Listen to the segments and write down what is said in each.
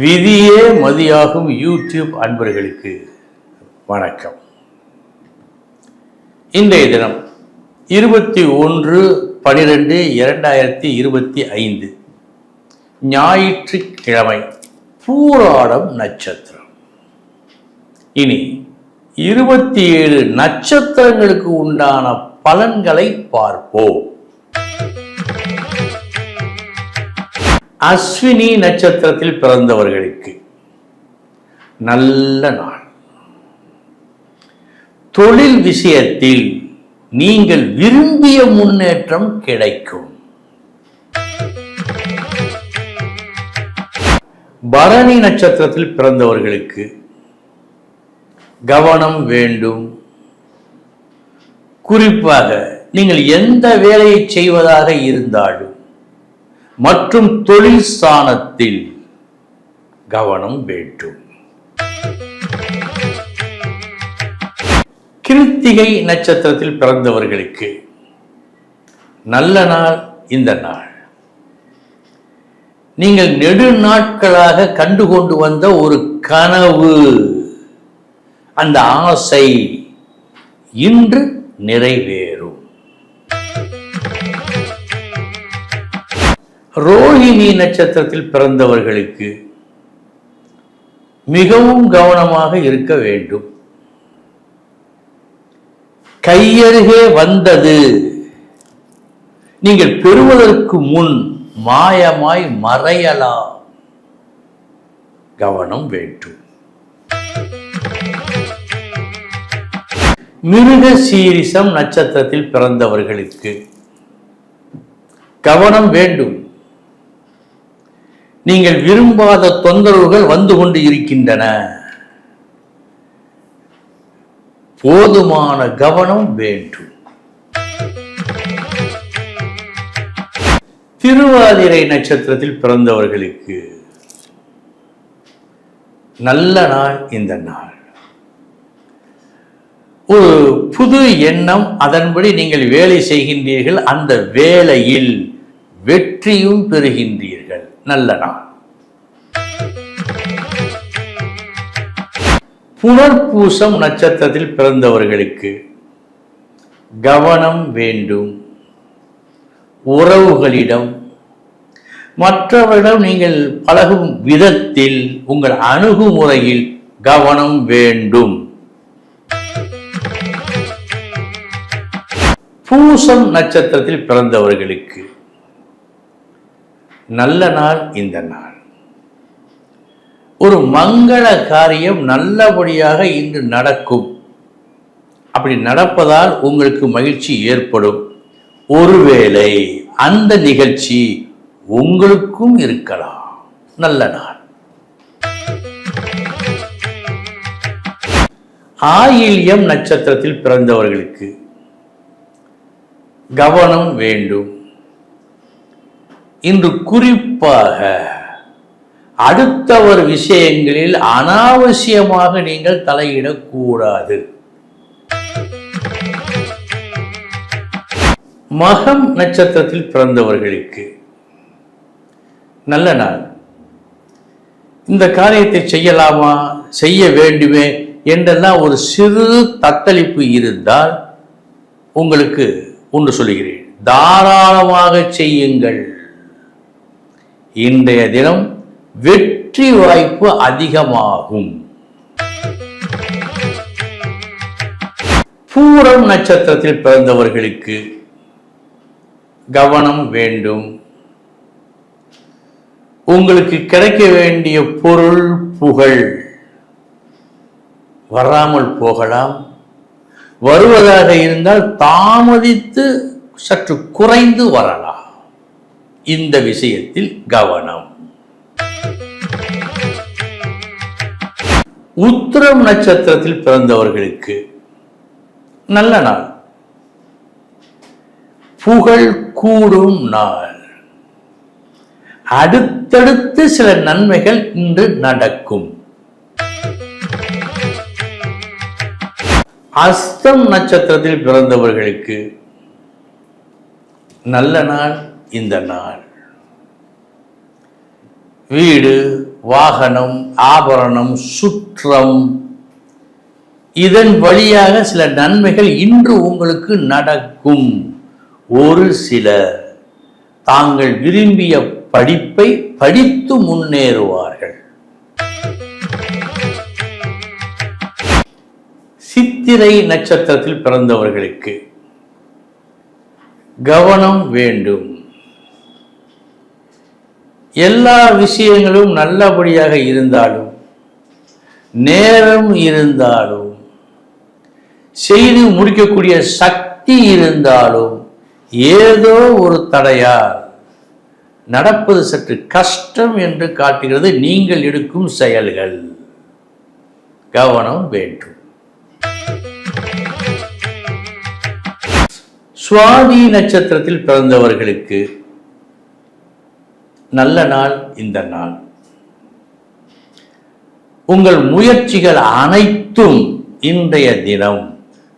விதியே மதியாகும் யூடியூப் அன்பர்களுக்கு வணக்கம். இன்றைய தினம் இருபத்தி ஒன்று பனிரெண்டு இரண்டாயிரத்தி இருபத்தி ஐந்து. ஞாயிற்றுக்கிழமை பூராடம் நட்சத்திரம். இனி இருபத்தி ஏழு நட்சத்திரங்களுக்கு உண்டான பலன்களை பார்ப்போம். அஸ்வினி நட்சத்திரத்தில் பிறந்தவர்களுக்கு நல்ல நாள். தொழில் விஷயத்தில் நீங்கள் விரும்பிய முன்னேற்றம் கிடைக்கும். பரணி நட்சத்திரத்தில் பிறந்தவர்களுக்கு கவனம் வேண்டும். குறிப்பாக நீங்கள் எந்த வேலையை செய்வதாக இருந்தாலும் மற்றும் தொழில் ஸ்தானத்தில் கவனம் வேண்டும். கிருத்திகை நட்சத்திரத்தில் பிறந்தவர்களுக்கு நல்ல நாள் இந்த நாள். நீங்கள் நெடுநாட்களாக கண்டுகொண்டு வந்த ஒரு கனவு அந்த ஆசை இன்று நிறைவேறும். ரோஹிணி நட்சத்திரத்தில் பிறந்தவர்களுக்கு மிகவும் கவனமாக இருக்க வேண்டும். கையருகே வந்தது. நீங்கள் பெறுவதற்கு முன் மாயமாய் மறையலாம். கவனம் வேண்டும். மிருக சீரிசம் நட்சத்திரத்தில் பிறந்தவர்களுக்கு கவனம் வேண்டும். நீங்கள் விரும்பாத தொந்தரவுகள் வந்து கொண்டு இருக்கின்றன. போதுமான கவனம் வேண்டும். திருவாதிரை நட்சத்திரத்தில் பிறந்தவர்களுக்கு நல்ல நாள் இந்த நாள். ஒரு புது எண்ணம் அதன்படி நீங்கள் வேலை செய்கின்றீர்கள் அந்த வேலையில் வெற்றியும் பெறுகின்றீர்கள். நல்ல நாள் புனர்பூசம் நட்சத்திரத்தில் பிறந்தவர்களுக்கு கவனம் வேண்டும். உறவுகளிடம் மற்றவர்களிடம் நீங்கள் பழகும் விதத்தில் உங்கள் அணுகுமுறையில் கவனம் வேண்டும். பூசம் நட்சத்திரத்தில் பிறந்தவர்களுக்கு நல்ல நாள் இந்த நாள். ஒரு மங்கள காரியம் நல்லபடியாக இன்று நடக்கும். அப்படி நடப்பதால் உங்களுக்கு மகிழ்ச்சி ஏற்படும். ஒருவேளை அந்த நிகழ்ச்சி உங்களுக்கும் இருக்கலாம். நல்ல நாள். ஆயில்யம் நட்சத்திரத்தில் பிறந்தவர்களுக்கு கவனம் வேண்டும். இன்று குறிப்பாக அடுத்தவர் விஷயங்களில் அனாவசியமாக நீங்கள் தலையிடக்கூடாது. மகம் நட்சத்திரத்தில் பிறந்தவர்களுக்கு நல்ல நாள். இந்த காரியத்தை செய்யலாமா? செய்ய வேண்டுமே என்றெல்லாம் ஒரு சிறு தத்தளிப்பு இருந்தால் உங்களுக்கு ஒன்று சொல்கிறேன் தாராளமாக செய்யுங்கள். இன்றைய தினம் வெற்றி வாய்ப்பு அதிகமாகும். பூரம் நட்சத்திரத்தில் பிறந்தவர்களுக்கு கவனம் வேண்டும். உங்களுக்கு கிடைக்க வேண்டிய பொருள் புகழ். வராமல் போகலாம். வருவதாக இருந்தால் தாமதித்து சற்று குறைந்து வரலாம். இந்த விஷயத்தில் கவனம். உத்திரம் நட்சத்திரத்தில் பிறந்தவர்களுக்கு நல்ல நாள். புகழ் கூடும் நாள். அடுத்தடுத்து சில நன்மைகள் இன்று நடக்கும். அஸ்தம் நட்சத்திரத்தில் பிறந்தவர்களுக்கு நல்ல நாள். இந்த நாள். வீடு வாகனம் ஆபரணம் சுற்றம். இதன் வழியாக சில நன்மைகள் இன்று உங்களுக்கு நடக்கும். ஒரு சில தாங்கள் விரும்பிய படிப்பை படித்து முன்னேறுவார்கள். சித்திரை நட்சத்திரத்தில் பிறந்தவர்களுக்கு கவனம் வேண்டும். எல்லா விஷயங்களும் நல்லபடியாக இருந்தாலும் நேரம் இருந்தாலும் செய்து முடிக்கக்கூடிய சக்தி இருந்தாலும் ஏதோ ஒரு தடையால் நடப்பது சற்று கஷ்டம் என்று காட்டுகிறது நீங்கள் எடுக்கும் செயல்கள். கவனம் வேண்டும். சுவாதி நட்சத்திரத்தில் பிறந்தவர்களுக்கு நல்ல நாள் இந்த நாள். உங்கள் முயற்சிகள் அனைத்தும் இன்றைய தினம்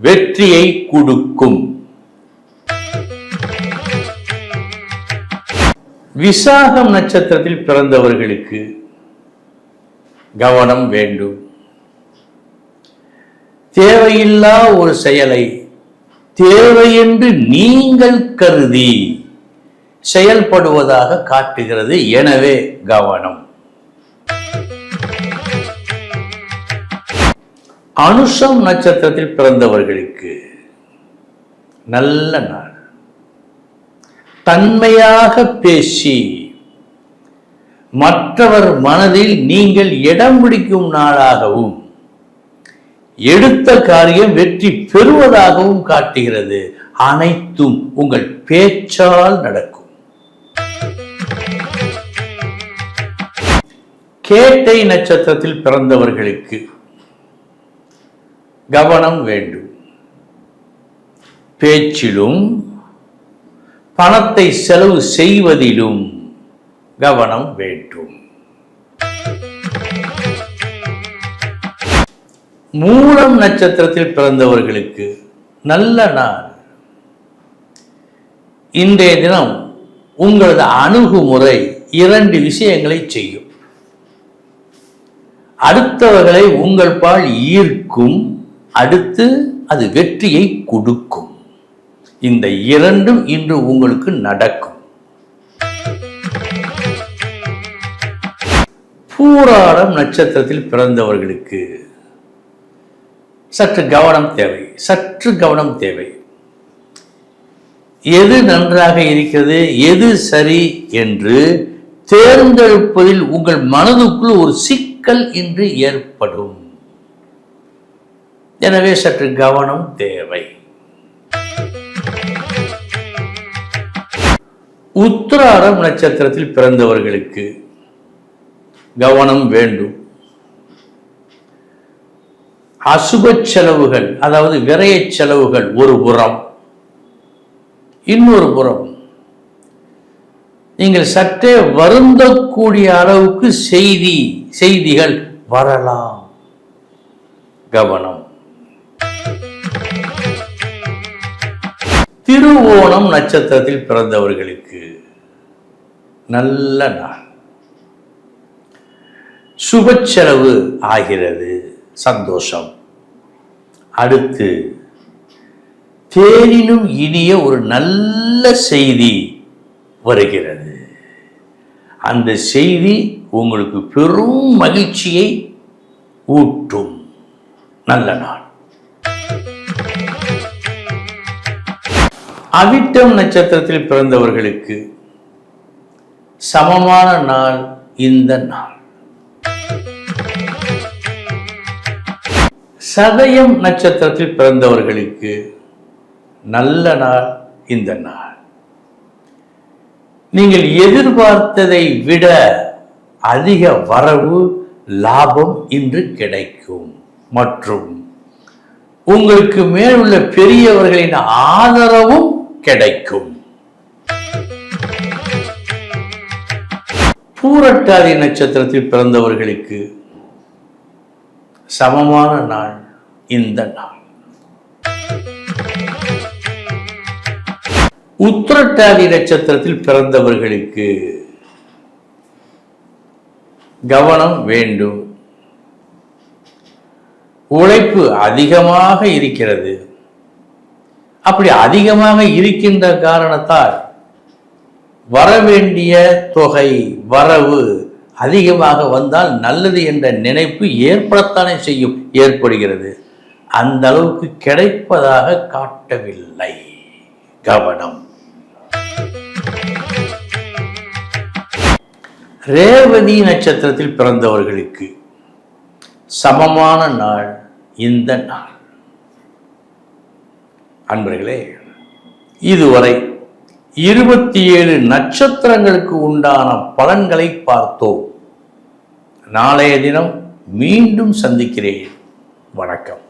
வெற்றியை கொடுக்கும். விசாகம் நட்சத்திரத்தில் பிறந்தவர்களுக்கு கவனம் வேண்டும். தேவையில்லா ஒரு செயலை தேவையென்று நீங்கள் கருதி செயல்படுவதாக காட்டுகிறது. எனவே கவனம். அனுஷம் நட்சத்திரத்தில் பிறந்தவர்களுக்கு நல்ல நாள். தன்மையாக பேசி மற்றவர் மனதில் நீங்கள் இடம் பிடிக்கும் நாளாகவும் எடுத்த காரியம் வெற்றி பெறுவதாகவும் காட்டுகிறது. அனைத்தும் உங்கள் பேச்சால் நடக்கும். கேட்டை நட்சத்திரத்தில் பிறந்தவர்களுக்கு கவனம் வேண்டும். பேச்சிலும் பணத்தை செலவு செய்வதிலும் கவனம் வேண்டும். மூலம் நட்சத்திரத்தில் பிறந்தவர்களுக்கு நல்ல நாள். இன்றைய தினம் உங்களது அணுகுமுறை இரண்டு விஷயங்களை செய்யும். அடுத்தவர்களை உங்கள் பால் ஈர்க்கும் அடுத்து அது வெற்றியை கொடுக்கும். இந்த இரண்டும் இன்று உங்களுக்கு நடக்கும். பூராடம் நட்சத்திரத்தில் பிறந்தவர்களுக்கு சற்று கவனம் தேவை சற்று கவனம் தேவை. எது நன்றாக இருக்கிறது எது சரி என்று தேர்ந்தெடுப்பதில் உங்கள் மனதுக்குள் ஒரு சிக்கல் இன்று ஏற்படும். எனவே சற்று கவனம் தேவை. உத்திராடம் நட்சத்திரத்தில் பிறந்தவர்களுக்கு கவனம் வேண்டும். அசுப செலவுகள் அதாவது விரைய செலவுகள் ஒரு புறம் இன்னொரு புறம். நீங்கள் சற்றே வருந்தக்கூடிய அளவுக்கு செய்தி செய்திகள் வரலாம். கவனம். திருவோணம் நட்சத்திரத்தில் பிறந்தவர்களுக்கு நல்ல நாள். சுப செலவு ஆகிறது. சந்தோஷம். அடுத்து தேனினும் இனிய ஒரு நல்ல செய்தி வருகிறது. அந்த செய்தி உங்களுக்கு பெரும் மகிழ்ச்சியை ஊட்டும். நல்ல நாள். அவிட்டம் நட்சத்திரத்தில் பிறந்தவர்களுக்கு சமமான நாள் இந்த நாள். சதயம் நட்சத்திரத்தில் பிறந்தவர்களுக்கு நல்ல நாள் இந்த நாள். நீங்கள் எதிர்பார்த்ததை விட அதிக வரவு லாபம் இன்று கிடைக்கும். மற்றும் உங்களுக்கு மேலுள்ள பெரியவர்களின் ஆதரவும் கிடைக்கும். பூரட்டாதி நட்சத்திரத்தில் பிறந்தவர்களுக்கு சமமான நாள் இந்த நாள். உத்திரட்டாதி நட்சத்திரத்தில் பிறந்தவர்களுக்கு கவனம் வேண்டும். உழைப்பு அதிகமாக இருக்கிறது. அப்படி அதிகமாக இருக்கின்ற காரணத்தால் வரவேண்டிய தொகை வரவு அதிகமாக வந்தால் நல்லது என்ற நினைப்பு ஏற்படத்தானே செய்யும் ஏற்படுகிறது. அந்த அளவுக்கு கிடைப்பதாக காட்டவில்லை. கவனம். ரேவதி நட்சத்திரத்தில் பிறந்தவர்களுக்கு சமமான நாள் இந்த நாள். அன்பர்களே இதுவரை இருபத்தி ஏழு நட்சத்திரங்களுக்கு உண்டான பலன்களை பார்த்தோம். நாளைய தினம் மீண்டும் சந்திக்கிறேன். வணக்கம்.